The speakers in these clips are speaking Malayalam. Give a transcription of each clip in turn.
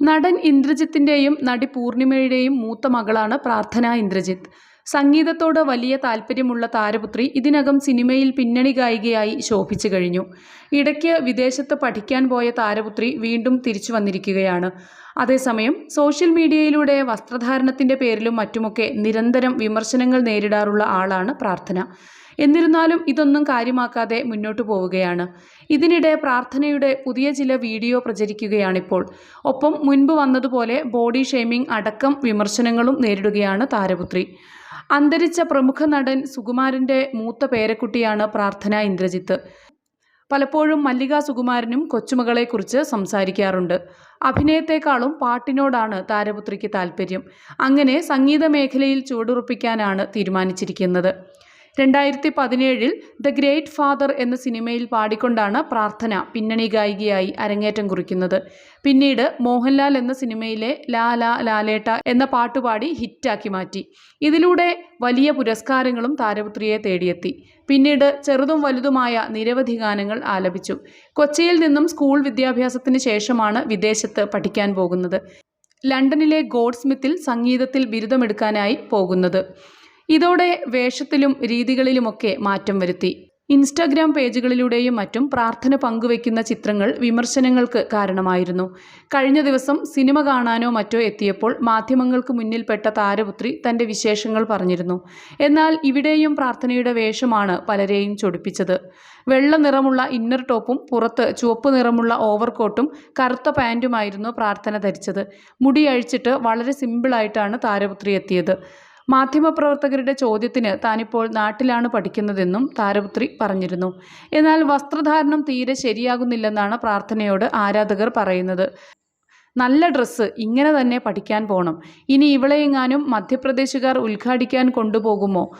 നടൻ ഇന്ദ്രജിത്തിന്റെയും നടി പൂർണിമയുടെയും മൂത്ത മകളാണ് പ്രാർത്ഥന ഇന്ദ്രജിത്ത്. സംഗീതത്തോട് വലിയ താല്പര്യമുള്ള താരപുത്രി ഇതിനകം സിനിമയിൽ പിന്നണി ഗായികയായി ശോഭിച്ചു കഴിഞ്ഞു. ഇടയ്ക്ക് വിദേശത്ത് പഠിക്കാൻ പോയ താരപുത്രി വീണ്ടും തിരിച്ചു വന്നിരിക്കുകയാണ്. അതേസമയം സോഷ്യൽ മീഡിയയിലൂടെ വസ്ത്രധാരണത്തിന്റെ പേരിലും മറ്റുമൊക്കെ നിരന്തരം വിമർശനങ്ങൾ നേരിടാറുള്ള ആളാണ് പ്രാർത്ഥന. എന്നിരുന്നാലും ഇതൊന്നും കാര്യമാക്കാതെ മുന്നോട്ടു പോവുകയാണ്. ഇതിനിടെ പ്രാർത്ഥനയുടെ പുതിയ ചില വീഡിയോ പ്രചരിക്കുകയാണിപ്പോൾ. ഒപ്പം മുൻപ് വന്നതുപോലെ ബോഡി ഷെയ്മിംഗ് അടക്കം വിമർശനങ്ങളും നേരിടുകയാണ് താരപുത്രി. അന്തരിച്ച പ്രമുഖ നടൻ സുകുമാരന്റെ മൂത്ത പേരക്കുട്ടിയാണ് പ്രാർത്ഥന ഇന്ദ്രജിത്ത്. പലപ്പോഴും മല്ലിക സുകുമാരനും കൊച്ചുമകളെക്കുറിച്ച് സംസാരിക്കാറുണ്ട്. അഭിനയത്തെക്കാളും പാട്ടിനോടാണ് താരപുത്രിക്ക് താല്പര്യം. അങ്ങനെ സംഗീത മേഖലയിൽ ചുവടുറപ്പിക്കാനാണ് തീരുമാനിച്ചിരിക്കുന്നത്. രണ്ടായിരത്തി പതിനേഴിൽ ദ ഗ്രേറ്റ് ഫാദർ എന്ന സിനിമയിൽ പാടിക്കൊണ്ടാണ് പ്രാർത്ഥന പിന്നണി ഗായികയായി അരങ്ങേറ്റം കുറിക്കുന്നത്. പിന്നീട് മോഹൻലാൽ എന്ന സിനിമയിലെ ലാ ലാ ലാലേട്ട എന്ന പാട്ടുപാടി ഹിറ്റാക്കി മാറ്റി. ഇതിലൂടെ വലിയ പുരസ്കാരങ്ങളും താരപുത്രിയെ തേടിയെത്തി. പിന്നീട് ചെറുതും വലുതുമായ നിരവധി ഗാനങ്ങൾ ആലപിച്ചു. കൊച്ചിയിൽ നിന്നും സ്കൂൾ വിദ്യാഭ്യാസത്തിന് ശേഷമാണ് വിദേശത്ത് പഠിക്കാൻ പോകുന്നത്. ലണ്ടനിലെ ഗോഡ്സ്മിത്തിൽ സംഗീതത്തിൽ ബിരുദമെടുക്കാനായി പോകുന്നത്. ഇതോടെ വേഷത്തിലും രീതികളിലുമൊക്കെ മാറ്റം വരുത്തി. ഇൻസ്റ്റാഗ്രാം പേജുകളിലൂടെയും മറ്റും പ്രാർത്ഥന പങ്കുവെക്കുന്ന ചിത്രങ്ങൾ വിമർശനങ്ങൾക്ക് കാരണമായിരുന്നു. കഴിഞ്ഞ ദിവസം സിനിമ കാണാനോ മറ്റോ എത്തിയപ്പോൾ മാധ്യമങ്ങൾക്ക് മുന്നിൽപ്പെട്ട താരപുത്രി തന്റെ വിശേഷങ്ങൾ പറഞ്ഞിരുന്നു. എന്നാൽ ഇവിടെയും പ്രാർത്ഥനയുടെ വേഷമാണ് പലരെയും ചൊടിപ്പിച്ചത്. വെള്ള നിറമുള്ള ഇന്നർ ടോപ്പും പുറത്ത് ചുവപ്പ് നിറമുള്ള ഓവർകോട്ടും കറുത്ത പാന്റുമായിരുന്നു പ്രാർത്ഥന ധരിച്ചത്. മുടി അഴിച്ചിട്ട് വളരെ സിമ്പിളായിട്ടാണ് താരപുത്രി എത്തിയത്. മാധ്യമപ്രവർത്തകരുടെ ചോദ്യത്തിന് താനിപ്പോൾ നാട്ടിലാണ് പഠിക്കുന്നതെന്നും താരപുത്രി പറഞ്ഞിരുന്നു. എന്നാൽ വസ്ത്രധാരണം തീരെ ശരിയാകുന്നില്ലെന്നാണ് പ്രാർത്ഥനയോട് ആരാധകർ പറയുന്നത്. നല്ല ഡ്രസ്സ് ഇങ്ങനെ തന്നെ പഠിക്കാൻ പോകണം ഇനി ഇവളെയെങ്ങാനും മധ്യപ്രദേശുകാർ ഉദ്ഘാടിക്കാൻ കൊണ്ടുപോകുമോ?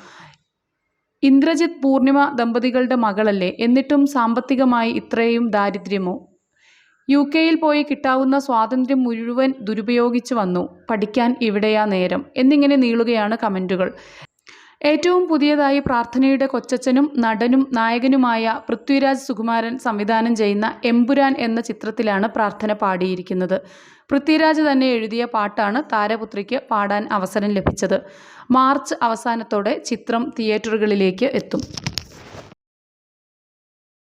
ഇന്ദ്രജിത് പൂർണിമ ദമ്പതികളുടെ മകളല്ലേ? എന്നിട്ടും സാമ്പത്തികമായി ഇത്രയും ദാരിദ്ര്യമോ? യു കെയിൽ പോയി കിട്ടാവുന്ന സ്വാതന്ത്ര്യം മുഴുവൻ ദുരുപയോഗിച്ചു വന്നു. പഠിക്കാൻ ഇവിടെയാ നേരം. എന്നിങ്ങനെ നീളുകയാണ് കമന്റുകൾ ഏറ്റവും പുതിയതായി പ്രാർത്ഥനയുടെ കൊച്ചച്ഛനും നടനും നായകനുമായ പൃഥ്വിരാജ് സുകുമാരൻ സംവിധാനം ചെയ്യുന്ന എമ്പുരാൻ എന്ന ചിത്രത്തിലാണ് പ്രാർത്ഥന പാടിയിരിക്കുന്നത്. പൃഥ്വിരാജ് തന്നെ എഴുതിയ പാട്ടാണ് താരപുത്രിക്ക് പാടാൻ അവസരം ലഭിച്ചത്. മാർച്ച് അവസാനത്തോടെ ചിത്രം തിയേറ്ററുകളിലേക്ക് എത്തും.